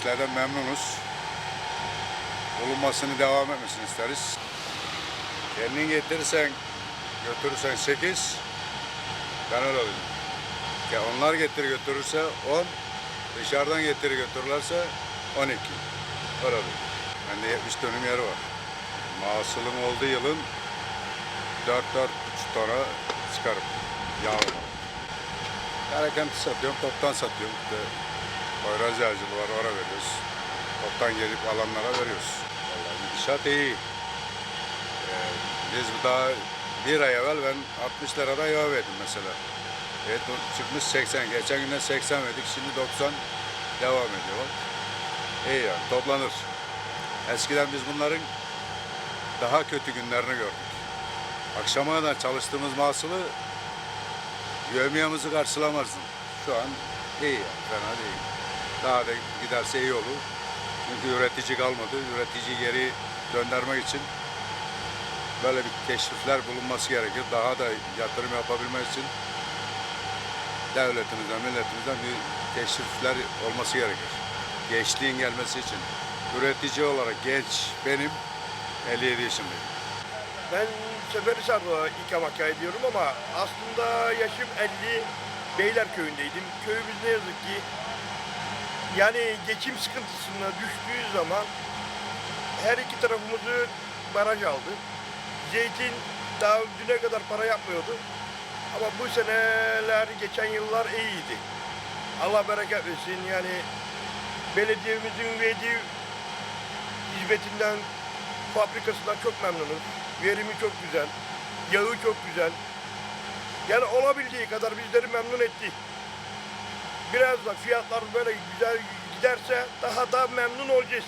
işlerden memnunuz. Bulunmasını devam etmesini isteriz. Kendin getirirsen, götürürsen 8, ben öyle dedim. Ya onlar getir götürürse 10, dışarıdan getir götürürlerse 12. Öyle dedim. Bende 70 dönüm yeri var. Mahsulüm olduğu yılın 4-4,5 tona çıkarım. Yağlı. Hareketi satıyorum, toptan satıyorum. İşte Poyraz yağcılığı var, oraya veriyoruz. Toptan gelip alanlara veriyoruz. Vallahi gidişat iyi. Ee, biz daha bir ay evvel ben 60 lirada yağ verdim mesela. Evet çıkmış 80. Geçen günde 80 verdik, şimdi 90 devam ediyor. İyi yani toplanır. Eskiden biz bunların daha kötü günlerini gördük. Akşama kadar çalıştığımız mahsulü yövmiyemizi karşılamazdın. Şu an iyi yani, fena değil. Daha da giderse iyi olur. Çünkü üretici kalmadı. Üretici geri döndürmek için böyle bir teşrifler bulunması gerekir. Daha da yatırım yapabilmek için devletimizden, milletimizden bir teşrifler olması gerekir. Gençliğin gelmesi için. Üretici olarak genç benim 57 yaşındayım. Ben Seferihisar'da ikamet ediyorum ama aslında yaşım 50 Beylerköy'ündeydim. Köyümüz ne yazık ki yani geçim sıkıntısına düştüğü zaman her iki tarafımızı baraj aldı. Zeytin daha düne kadar para yapmıyordu. Ama bu seneler, geçen yıllar iyiydi. Allah bereket versin. Yani belediyemizin verdiği hizmetinden, fabrikasından çok memnunuz. Verimi çok güzel, yağı çok güzel. Yani olabildiği kadar bizleri memnun etti. Biraz da fiyatlar böyle güzel giderse daha da memnun olacağız.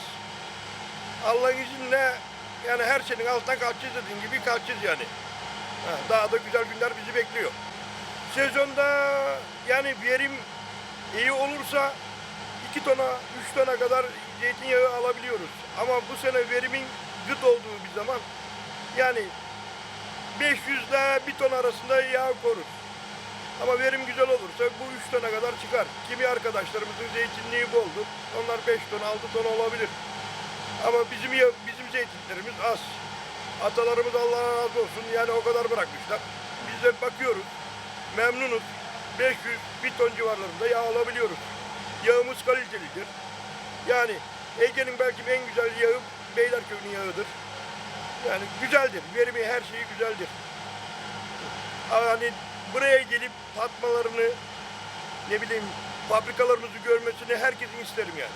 Allah'ın izniyle yani her şeyin altından kalkacağız dediğin gibi kalkacağız yani. Ha, Daha da güzel günler bizi bekliyor. Sezonda yani verim iyi olursa 2 tona, 3 tona kadar zeytinyağı alabiliyoruz. Ama bu sene verimin gıt olduğu bir zaman yani 500 ile 1 ton arasında yağ korur. Ama verim güzel olursa bu 3 tona kadar çıkar. Kimi arkadaşlarımızın zeytinliği boldur. Onlar 5 ton, 6 ton olabilir. Ama bizim bizim zeytinlerimiz az. Atalarımız Allah razı olsun yani o kadar bırakmışlar. Biz de bakıyoruz. Memnunuz. 500 bir ton civarlarında yağ alabiliyoruz. Yağımız kalitelidir. Yani Ege'nin belki en güzel yağı Beylerköy'ün yağıdır. Yani güzeldir. Verimi her şeyi güzeldir. Yani buraya gelip tatmalarını ne bileyim fabrikalarımızı görmesini herkesin isterim yani.